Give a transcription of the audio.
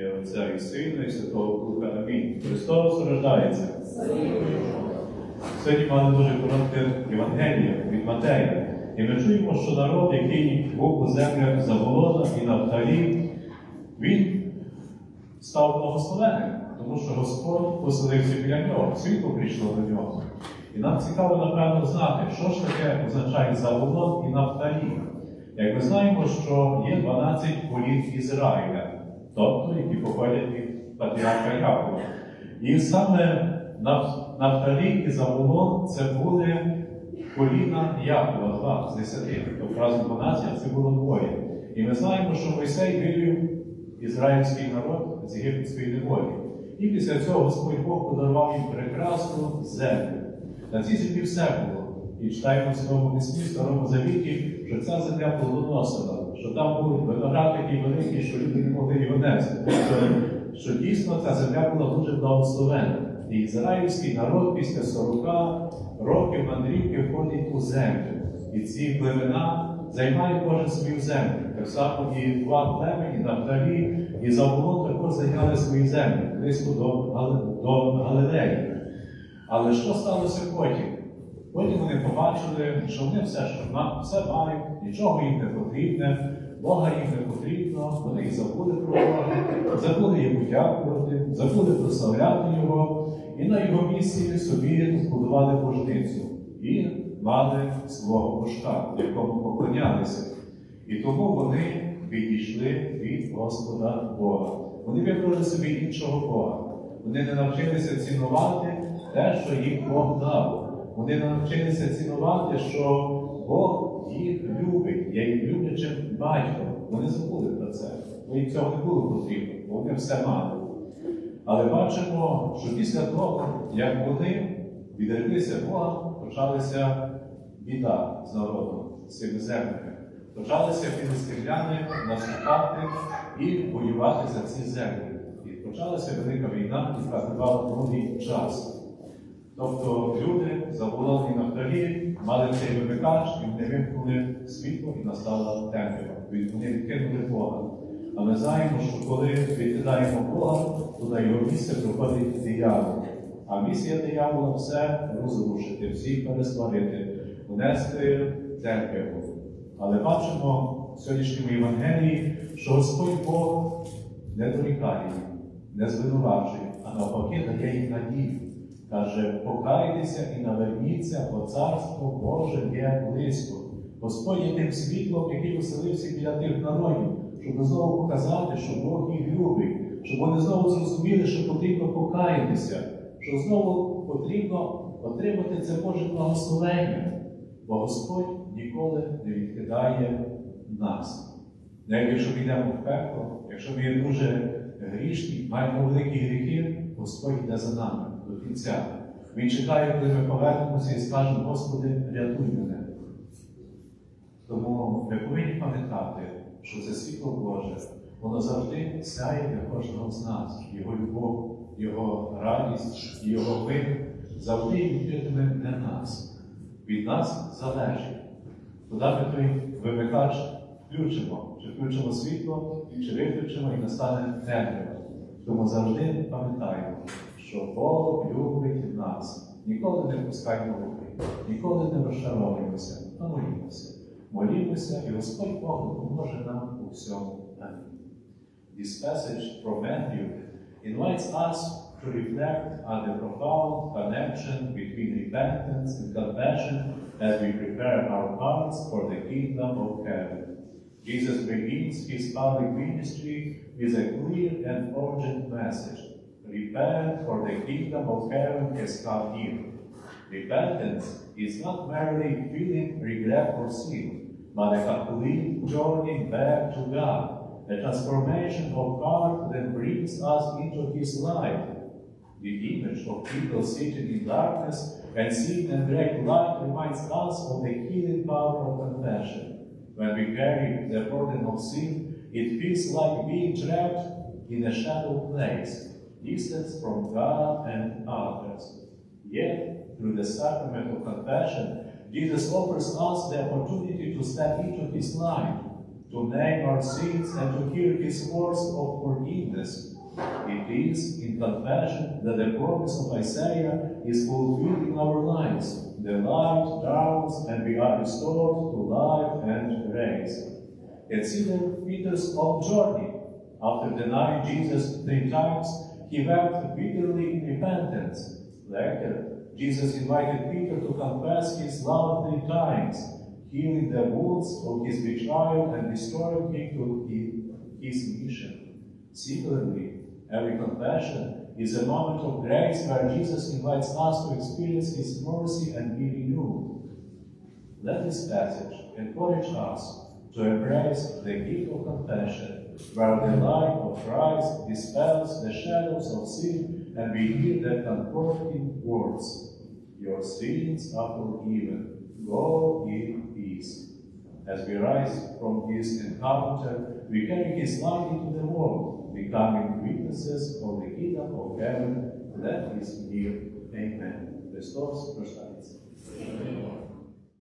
ім'я Отця і Сина, і Святого Духа. Амінь. Христос рождається. Сьогодні мали дуже коротке Євангеліє від Матея. І ми чуємо, що народ, який був у землях Заволона і Нафталі, він став благословенним, тому що Господь поселився біля нього, світло прийшло до нього. І нам цікаво, напевно, знати, що ж таке означає Заволон і Нафталі. Як ми знаємо, що є 12 колін Ізраїля, тобто які походять від патріарха Якова. І саме Наф- Нафталі і Заволон це були коліна Якова, два з десяти. Тобто разом 12, це було двоє. І ми знаємо, що Мойсей вивів ізраїльський народ з єгипетської неволі. І після цього Господь Бог подарував їм прекрасну землю. На цій землі все було. І читаємо в своєму письмі, в Старому Завіті, що ця земля плодоносила, що там був виноград такий великий, що люди не могли його нести. Тобто, що дійсно ця земля була дуже благословена. І ізраїльський народ після 40 років мандрівки входить у землю. І ці племена займають кожен свою землю. Так само і два племені, Нафталі і Заволон також зайняли свої землі близько до Галилеї. Але що сталося потім? Потім вони побачили, що вони все, що все мають, нічого їм не потрібне, Бога їм не потрібно, вони і забули про Бога, забули йому дякувати, забули прославляти Його, і на його місці собі збудували божницю і мали свого божка, якому поклонялися. І тому вони відійшли від Господа Бога. Вони вибрали собі іншого Бога. Вони не навчилися цінувати те, що їм Бог дав. Вони навчилися цінувати, що Бог їх батьком. Вони забули про це. Бо їм цього не було потрібно, бо вони все мали. Але бачимо, що після того, як вони відреклися Бога, почалася біда з народом, з цими землями. Почалися філістимляни наступати і воювати за ці землі. І почалася велика війна, яка тривала довгий час. Тобто люди заболоні на вторі, мали цей вимикач, і вони вимкнули світло і настала темрява. Вони відкинули Бога. А ми знаємо, що коли відкидаємо Бога, то на його місце приходить диявол. А місія диявола все розрушити, всіх пересварити, внести темряву. Але бачимо в сьогоднішньому Євангелії, що Господь Бог не дорікає не звинувачує, а навпаки дає їм надію. Каже, покайтеся і наверніться, бо царство Боже є близько. Господь є тим світлом, який оселився біля тих народів, щоб знову показати, що Бог їх любить, щоб вони знову зрозуміли, що потрібно покаятися, що знову потрібно отримати це Боже благословення. Бо Господь ніколи не відкидає нас. Навіть якщо ми йдемо в пекло, якщо ми є дуже грішні, маємо великі гріхи, Господь йде за нами до кінця. Він чекає, коли ми повернемося і скажемо, Господи, рятуй мене. Тому ми повинні пам'ятати, що це світло Боже, воно завжди сяє для кожного з нас. Його любов, Його радість, Його мир завжди відкритиме для нас. Від нас залежить, куди ми той вимикач включимо, чи включимо світло, чи виключимо і настане темрява. Тому завжди пам'ятаємо, що Бог любить нас. Ніколи не пускаймо руки, ніколи не розчаровуємося, а молімося. Молімося, і Господь Бог допоможе нам у всьому. Амінь. This passage from Matthew invites us to reflect on the profound connection between repentance and compassion as we prepare our hearts for the kingdom of heaven. Jesus begins his public ministry with a clear and urgent message. Repent, for the kingdom of heaven has come near. Repentance is not merely feeling regret for sin, but a complete journey back to God, a transformation of heart that brings us into His light. The image of people sitting in darkness and seeing a great light reminds us of the healing power of confession. When we carry the burden of sin, it feels like being trapped in a shadow place, distance from God and others. Yet, through the sacrament of confession, Jesus offers us the opportunity to step into His light, to name our sins and to hear His words of forgiveness. It is in confession that the promise of Isaiah is fulfilled in our lives. The light dawns and we are restored to life and grace. Consider Peter's own journey. After denying Jesus three times, he wept bitterly in repentance. Later, Jesus invited Peter to confess his love three times, healing the wounds of his betrayal and restoring him to his mission. Similarly, every confession is a moment of grace where Jesus invites us to experience his mercy and be renewed. Let this passage encourage us to embrace the gift of confession, where the light of Christ dispels the shadows of sin and we hear the comforting words Your sins are forgiven. Go in peace. As we rise from this encounter, we carry His light into the world, becoming witnesses of the kingdom of heaven that is near. Amen. The Christos prostatis.